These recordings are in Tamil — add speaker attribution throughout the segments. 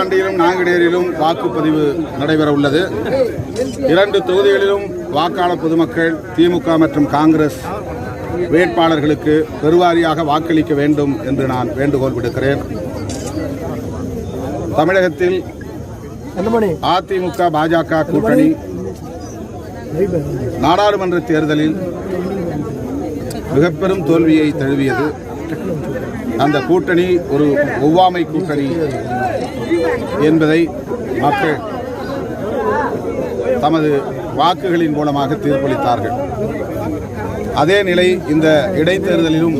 Speaker 1: விக்கிரவாண்டியிலும் நாங்குநேரிலும் வாக்குப்பதிவு நடைபெற உள்ளது இரண்டு தொகுதிகளிலும் வாக்காளர் பொதுமக்கள் திமுக மற்றும் காங்கிரஸ் வேட்பாளர்களுக்கு பெருவாரியாக வாக்களிக்க வேண்டும் என்று நான் வேண்டுகோள் விடுக்கிறேன். தமிழகத்தில் அதிமுக பாஜக கூட்டணி நாடாளுமன்ற தேர்தலில் மிகப்பெரும் தோல்வியை தழுவியது. அந்த கூட்டணி ஒரு ஒவ்வாமை கூட்டணி. என்பதை மக்கள் தமது வாக்குகளின் மூலமாக தீர்ப்பளித்தார்கள். அதே நிலை இந்த இடைத்தேர்தலிலும்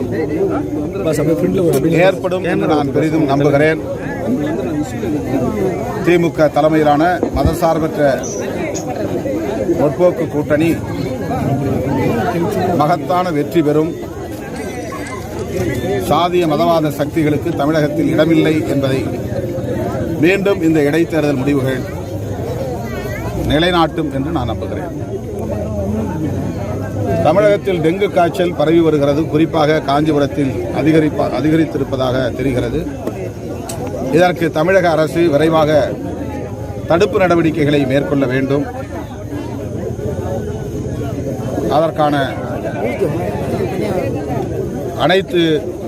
Speaker 1: ஏற்படும் என்று நான் பெரிதும் நம்புகிறேன். திமுக தலைமையிலான மதசார்பற்ற முற்போக்கு கூட்டணி மகத்தான வெற்றி பெறும். சாதிய மதவாத சக்திகளுக்கு தமிழகத்தில் இடமில்லை என்பதை மீண்டும் இந்த இடைத்தேர்தல் முடிவுகள் நிலைநாட்டும் என்று நான் நம்புகிறேன். தமிழகத்தில் டெங்கு காய்ச்சல் பரவி வருகிறது. குறிப்பாக காஞ்சிபுரத்தில் அதிகரிப்பா அதிகரித்திருப்பதாக தெரிகிறது. இதற்கு தமிழக அரசு விரைவாக தடுப்பு நடவடிக்கைகளை மேற்கொள்ள வேண்டும். அதற்கான அனைத்து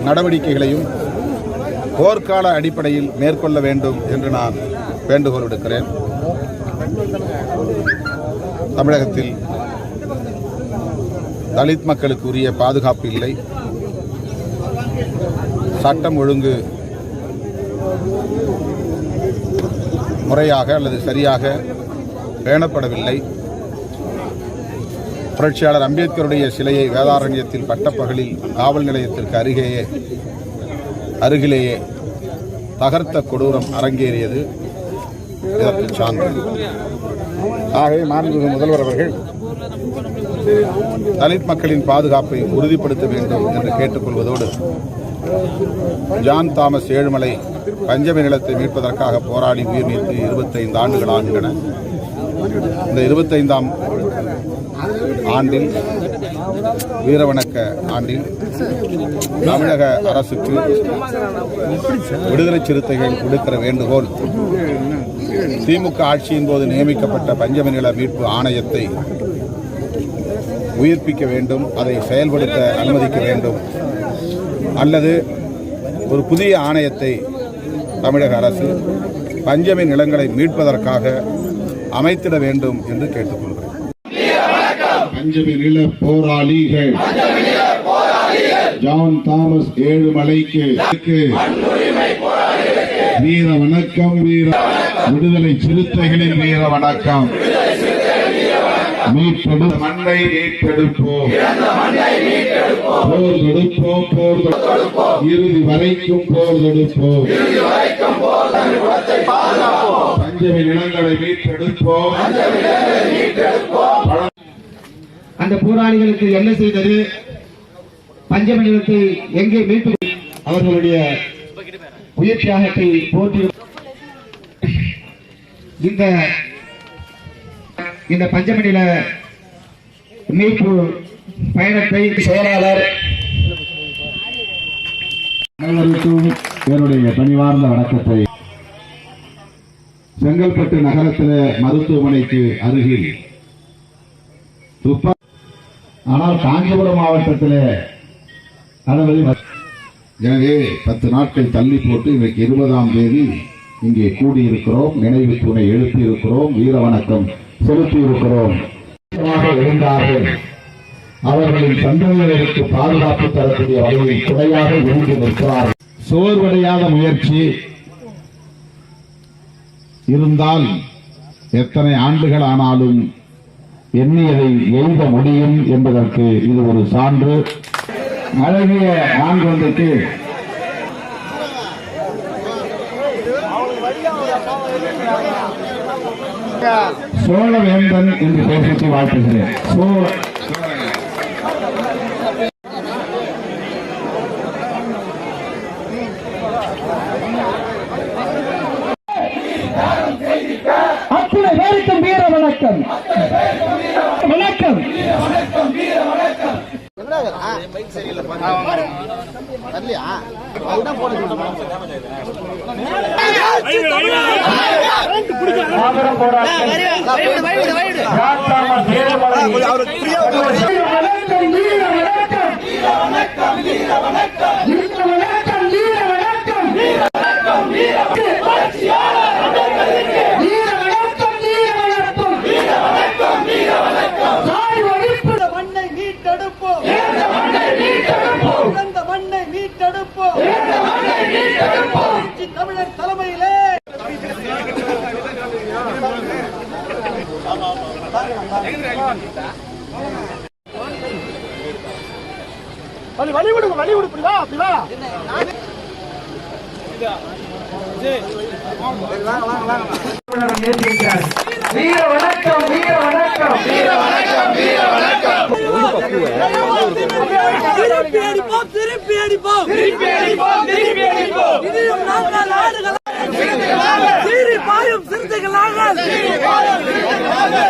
Speaker 1: நடவடிக்கைகளையும் போர்க்கால அடிப்படையில் மேற்கொள்ள வேண்டும் என்று நான் வேண்டுகோள் விடுக்கிறேன். தமிழகத்தில் தலித் மக்களுக்கு உரிய பாதுகாப்பு இல்லை. சட்டம் ஒழுங்கு முறையாக அல்லது சரியாக பேணப்படவில்லை. புரட்சியாளர் அம்பேத்கருடைய சிலையை வேதாரண்யத்தில் பட்டப்பகலில் காவல் நிலையத்திற்கு அருகேயே அருகிலேயே தகர்த்த கொடூரம் அரங்கேறியது இதற்கு சான்று. ஆகவே மாண்புமிகு முதல்வர் அவர்கள் தலித் மக்களின் பாதுகாப்பை உறுதிப்படுத்த வேண்டும் என்று கேட்டுக்கொள்வதோடு ஜான் தாமஸ் ஏழுமலை பஞ்சமி நிலத்தை மீட்பதற்காக போராடி உயிர் நீத்து இருபத்தைந்து ஆண்டுகள் ஆகின்றன. இந்த இருபத்தைந்தாம் ஆண்டில் வீரவணக்க ஆண்டில் தமிழக அரசுக்கு விடுதலை சிறுத்தைகள் விடுக்கிற வேண்டுகோள். திமுக ஆட்சியின் போது நியமிக்கப்பட்ட பஞ்சமி நில மீட்பு ஆணையத்தை உயிர்ப்பிக்க வேண்டும் அதை செயல்படுத்த அனுமதிக்க வேண்டும். அல்லது ஒரு புதிய ஆணையத்தை தமிழக அரசு பஞ்சமி நிலங்களை மீட்பதற்காக அமைத்திட வேண்டும் என்று கேட்டுக்கொள்கிறேன். பஞ்சமி நில போராளிகள். ஜான் தாமஸ் ஏழு மலைக்கு. வீர வணக்கம் வீர விடுதலை சிறுத்தைகளின் வீர வணக்கம். மீட்டெடு மண்ணை மீட்டெடுப்போம் போர் தொடுப்போம் போர் இறுதி வரைக்கும் போர் தொடுப்போம். பஞ்சமி நிலங்களை மீட்டெடுப்போம்
Speaker 2: அந்த போராளிகளுக்கு என்ன செய்தது? பஞ்சமி எங்கே மீட்டு அவர்களுடைய உயிர் தியாகத்தை போற்றி இந்த இந்த பஞ்சமணியில மீட்பு பயணத்தை செயலாளர்
Speaker 1: அனைவருக்கும் என்னுடைய பணிவார்ந்த வணக்கத்தை செங்கல்பட்டு நகரத்தில் மருத்துவமனைக்கு அருகில் துப்பா ஆனால் காஞ்சிபுரம் மாவட்டத்தில் எனவே பத்து நாட்கள் தள்ளி போட்டு இன்றைக்கு இருபதாம் தேதி இங்கே கூடியிருக்கிறோம். நினைவு தூணை எழுப்பி இருக்கிறோம் வீர வணக்கம் செலுத்தி இருக்கிறோம் இருந்தார்கள் அவர்களின் சந்ததியினருக்கு பாதுகாப்பு தரக்கூடிய வகையில் துணையாக இருந்து நிற்கிறார்கள் சோர்வடையாத முயற்சி இருந்தால் எத்தனை ஆண்டுகள் ஆனாலும் எண்ணியதை எழுத முடியும் என்பதற்கு இது ஒரு சான்று. அழகிய ஆண் குழந்தைக்கு சோழவேந்தன் என்று பேசிட்டு வாழ்த்துகிறேன்.
Speaker 2: தரலையா அதுதான் போன
Speaker 3: சொல்றேன். தமிழர் தலைமையிலே
Speaker 2: வீர வணக்கம் வீர வணக்கம் வீர
Speaker 3: திருப்பி அடிப்போம் திருப்பி அடிப்போம் திருப்பி அடிப்போம் திருப்பி அடிப்போம்.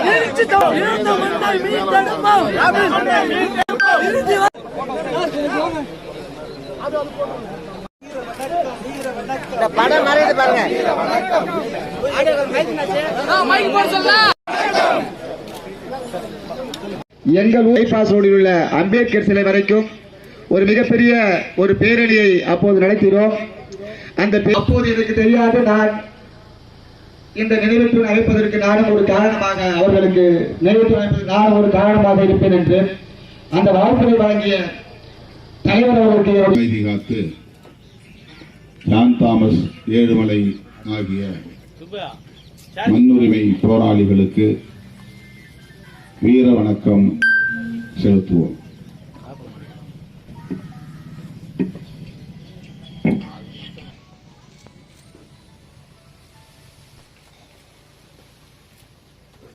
Speaker 3: நிறுத்தி தம் இழந்த மண்ணை மீட்டெடுப்போம் இறுதி வரை
Speaker 2: எங்கள் பைபாஸ் ரோடில் உள்ள அம்பேத்கர் சிலை வரைக்கும் ஒரு மிகப்பெரிய ஒரு பேரணியை அப்போது நடத்தினோம். அந்த அப்போது எனக்கு தெரியாது நான் இந்த நினைவுத்தூண் அமைப்பதற்கு நானும் ஒரு காரணமாக அவர்களுக்கு நினைவுத்தூண் அமைப்பதற்கு நானும் ஒரு காரணமாக இருப்பேன் என்று அந்த வாய்ப்பினை வழங்கிய தலைவர் அவர்களுக்கு
Speaker 1: காத்து ஜான் தாமஸ் ஏழுமலை ஆகிய மண்ணுரிமை போராளிகளுக்கு வீர வணக்கம் செலுத்துவோம்.